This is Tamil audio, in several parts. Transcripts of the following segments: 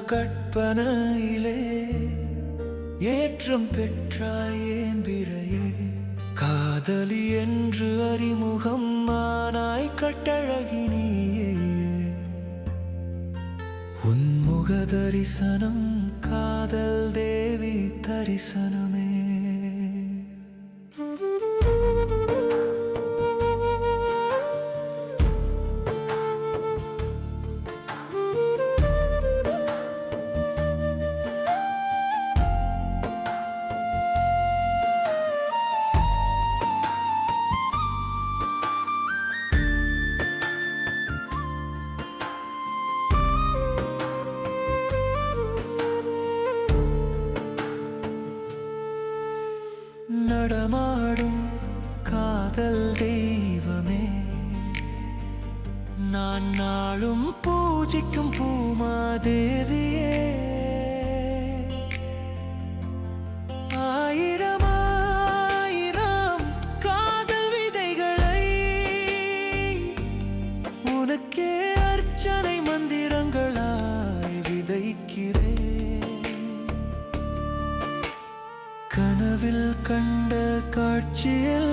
கற்பனையிலே ஏற்றம் பெற்றாயேன் பிழையே காதலி என்று அறிமுகம் மானாய் கட்டழகினியே. உன்முக தரிசனம் காதல் தேவி தரிசனமே. நடமாடும் காதல் தெய்வமே. நான் நாளும் பூஜிக்கும் பூமாதே கனவில் கண்ட காட்சியில்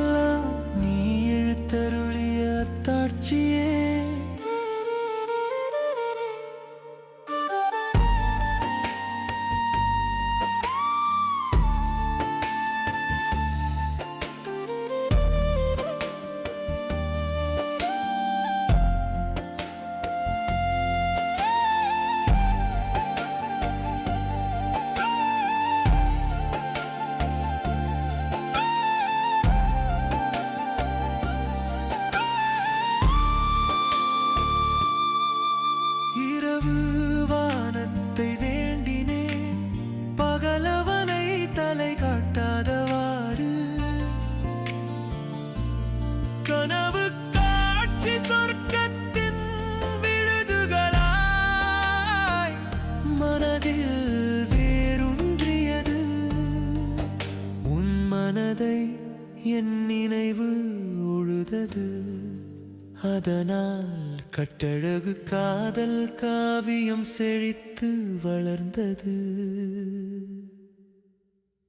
மனதை என் நினைவு உழுதது. அதனால் கட்டழகு காதல் காவியம் செழித்து வளர்ந்தது.